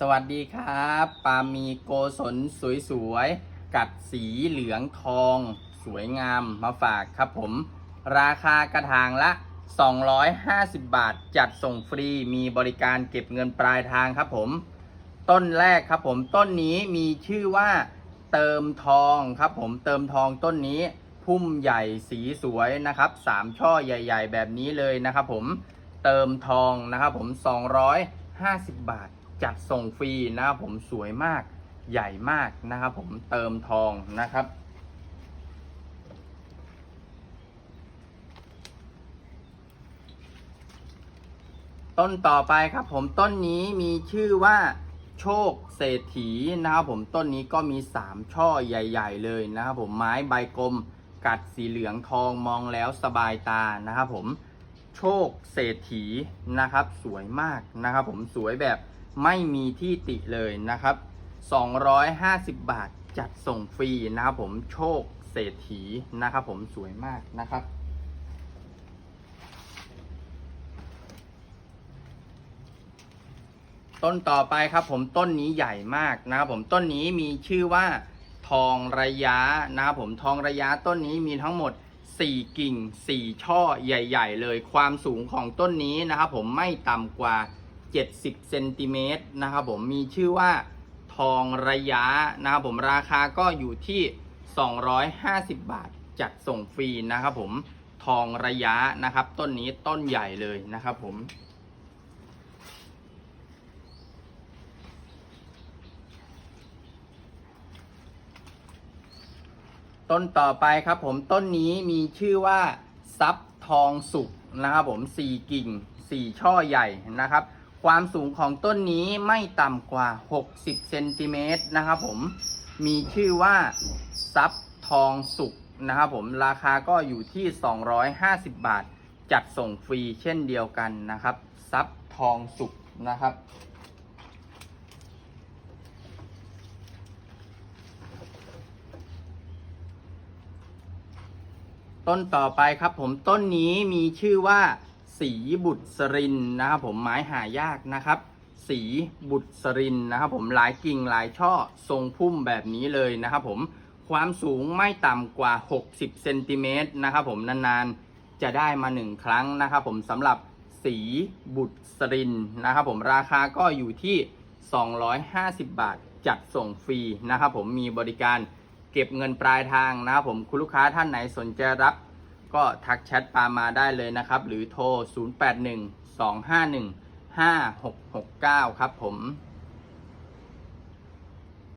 สวัสดีครับปามีโกศลสวยๆ กัดสีเหลืองทอง สวยงามมาฝากครับผม ราคากระถางละ 250 บาท จัดส่งฟรีมีบริการเก็บเงินปลายทางครับผม ต้นแรกครับผมต้นนี้มีชื่อว่าเติมทองครับผมเติมทองต้นนี้พุ่มใหญ่สีสวยนะครับสามช่อใหญ่ ๆ แบบนี้เลยนะครับผมเติมทองนะครับผม 250 บาท จัดส่งฟรีนะครับผมสวยมากใหญ่มากนะครับผมเติมทองนะครับ ต้นต่อไปครับผมต้นนี้มีชื่อว่าโชคเศรษฐีนะครับผมต้นนี้ก็มี 3 ช่อใหญ่ ๆ เลยนะครับผมไม้ใบกลมกัดสีเหลืองทองมองแล้วสบายตานะครับผมโชคเศรษฐีนะครับ สวยมากนะครับผมสวยแบบ ไม่มีที่ติเลยนะครับ 250 บาทจัดส่งฟรีนะครับผมโชคเศรษฐีนะครับผมสวยมากนะครับ ต้นต่อไปครับผมต้นนี้ใหญ่มากนะครับผมต้นนี้มีชื่อว่าทองระยะนะครับผมทองระยะต้นนี้มีทั้งหมด 4 กิ่ง 4 ช่อใหญ่ ๆ เลยความสูงของต้นนี้นะครับผมไม่ต่ำกว่า 70เซนติเมตรนะครับผมมีชื่อว่าทองระยะนะครับผมราคาก็อยู่ที่ 250 บาทจัดส่งฟรีนะครับผมทองระยะนะครับ ต้นนี้ต้นใหญ่เลยนะครับผมต้นต่อไปครับผมต้นนี้มีชื่อว่าซับทองสุกนะครับผมสี่กิ่งสี่ช่อใหญ่นะครับ ความสูงของต้นนี้ไม่ต่ำกว่า 60 เซนติเมตรนะครับผม มีชื่อว่าซับทองสุกนะครับผม ราคาก็อยู่ที่ 250 บาท จัดส่งฟรีเช่นเดียวกันนะครับซับทองสุกนะครับ ต้นต่อไปครับผมต้นนี้มีชื่อว่า สีบุตรสรินนะครับผมไม้หายากนะครับ สีบุตรสรินนะครับผมหลายกิ่งหลายช่อทรงพุ่มแบบนี้เลยนะครับผมความสูงไม่ต่ำกว่า 60เซนติเมตรนะครับผมนานๆจะได้มาหนึ่งครั้งนะครับผมสำหรับสีบุตรสรินนะครับผมราคาก็อยู่ที่ 250 บาทจัดส่งฟรีนะครับผมมีบริการเก็บเงินปลายทางนะครับผมคุณลูกค้าท่านไหนสนใจรับ ก็ทักแชทปามาได้เลยนะครับ หรือโทร 0812515669 ครับผม